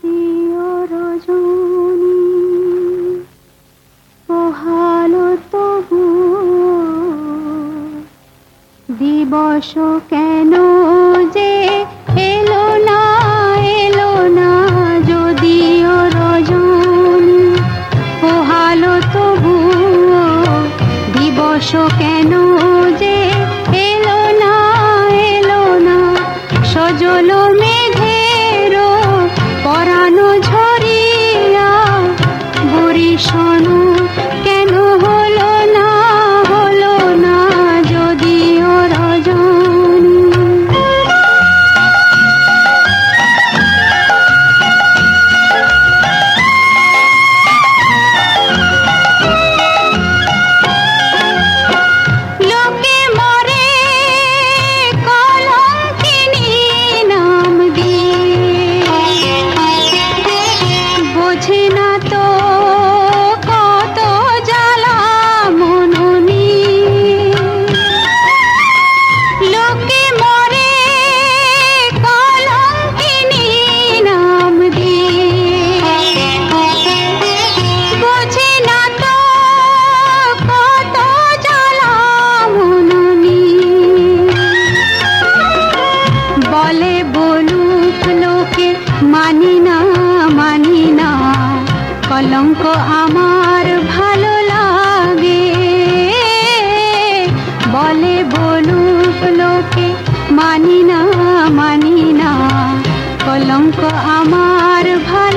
প্রিয় রজনী। পোহালো তবু দিবস কেন অঙ্ক আমার ভালো লাগে। বলে বলুক লোকে মানি না মানি না কলঙ্ক আমার ভালো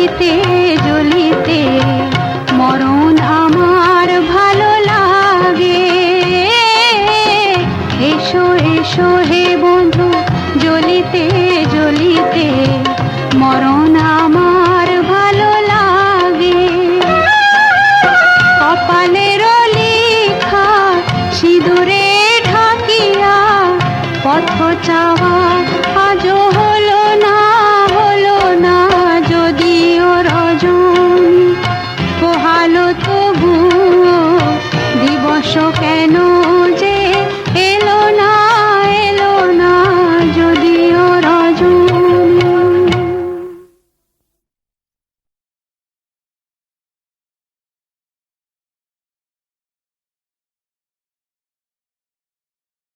জ্বলিতে জ্বলিতে মরণ আমার ভালো লাগে। এসো এসো হে বন্ধু, জ্বলিতে জ্বলিতে মরণ আমার ভালো লাগে। কপালের লিখা সিঁদুরে ঢাকিয়া পথ চাওয়া